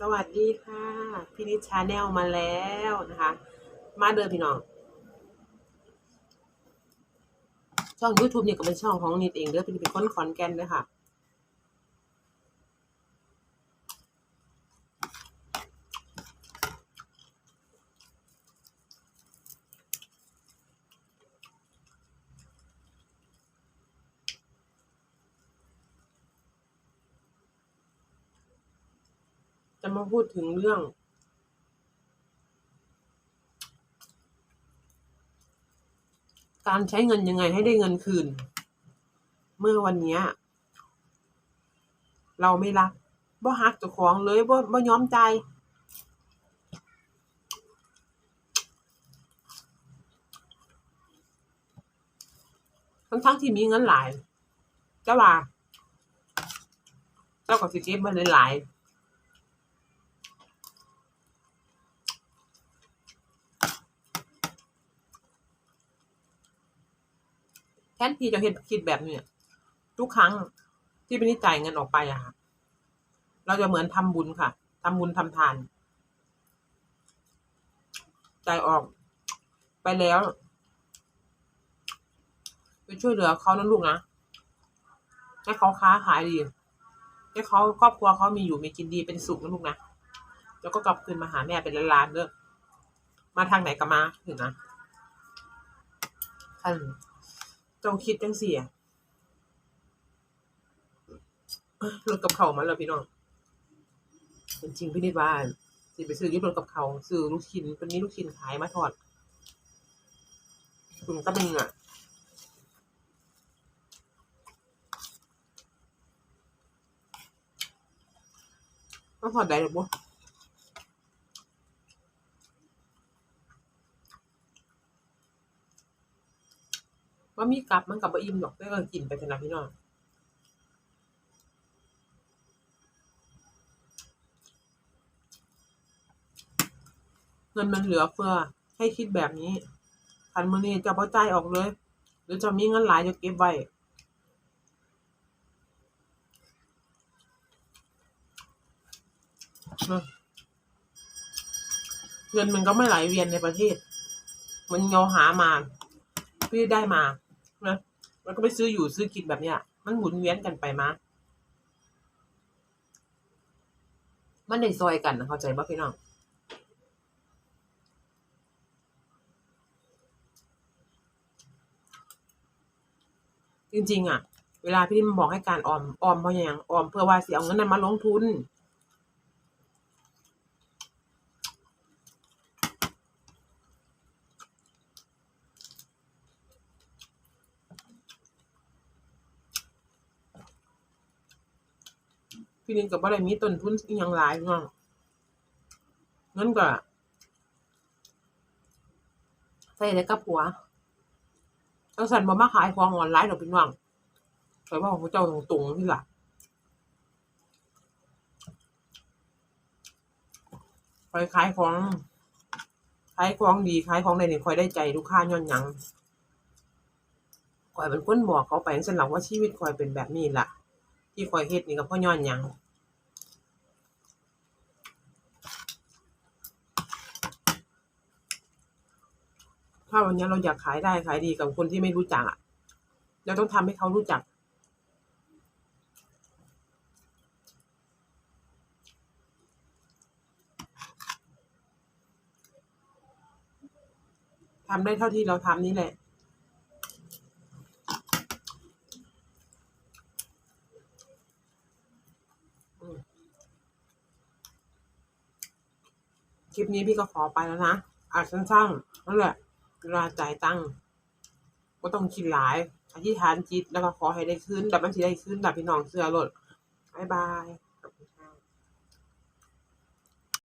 สวัสดีค่ะพี่นิชชาแนลมาแล้วนะคะ มาเดินพี่น้อง ช่อง YouTube เนี่ยก็เป็นช่องของนิดเองเด้อพี่นิดเป็นคนขอนแก่นเด้อค่ะ จะมาพูดถึงเรื่อง การใช้เงินยังไงให้ได้เงินคืน เมื่อวันนี้เราไม่รักบ่ฮักเจ้าของเลยบ่บ่ยอมใจทั้งทั้งที่มีเงินหลายแต่ว่าเจ้าก็สิเก็บไว้หลายๆ แทนที่จะเห็นคิดแบบเนี้ยทุกครั้งที่เป็นนิจ่ายเงินออกไปอะค่ะ เราจะเหมือนทำบุญค่ะทำบุญทำทานจ่ายออก ไปแล้วไปช่วยเหลือเขานะลูกนะให้เขาค้าขายดีให้เขาครอบครัวเขามีอยู่มีกินดีเป็นสุขนะลูกนะแล้วก็กลับคืนมาหาแม่เป็นล้านๆเด้อมาทางไหนก็มาถึงนะท่าน จงคิดจังสี่รถกับเขามาแล้วพี่น้องเป็นจริงพี่นิดว่าสิไปซื้อยึดรถกับเขาซื้อลูกชิ้นเป็นนี้ลูกชิ้นขายมาทอดคุณก็เป็นอะต้องทอดได้หรือบ่ ว่ามีกลับมันกับบะอิ่มหรอกได้ก็กินไปเถอะนะพี่น้องเงินมันเหลือเฟือให้คิดแบบนี้คันมือนี้จะบ่จ่ายออกเลย หรือจะมีเงินหลายจะเก็บไว้เนอะเงินมันก็ไม่ไหลเวียนในประเทศ มันเงาหามาพี่ได้มา นะมันก็ไปซื้ออยู่ซื้อกินแบบเนี้ย มันหมุนเวียนกันไปมา มันได้ซอยกันนะเข้าใจป่พี่น้องจริงๆอะ เวลาพี่มันบอกให้การออมออมเพราะหยังออมเพื่อว่าสิเอาเงินนั้นมาลงทุน พี่นินกับว่าอะไรมีต้นทุนอีกอย่างหลายพี่น้องเงินก็ใส่ได้กับผัวจังสันบ่มาขายของออนไลน์ดอกพี่น้องใส่ว่าของเจ้าตรงๆนี่ล่ะคอยขายของขายของดีขายของในนี่คอยได้ใจลูกค้าย้อนยังคอยเป็นคนบอกเขาไปจันหลักว่าชีวิตคอยเป็นแบบนี้ล่ะ ที่คอยเฮ็ดนี่ก็เพราะย้อนหยังถ้าวันนี้เราอยากขายได้ขายดีกับคนที่ไม่รู้จักอะเราต้องทำให้เขารู้จัก ทำได้เท่าที่เราทำนี่แหละ คลิปนี้พี่ก็ขอไปแล้วนะอาจสั้นๆนั่นแหละเวลาจ่ายตังค์ก็ต้องคิดหลายอธิษฐานจิตแล้วก็ขอให้ได้ขึ้น แต่มันสิได้ขึ้นแบบพี่น้องเสื้อหลดบ๊ายบาย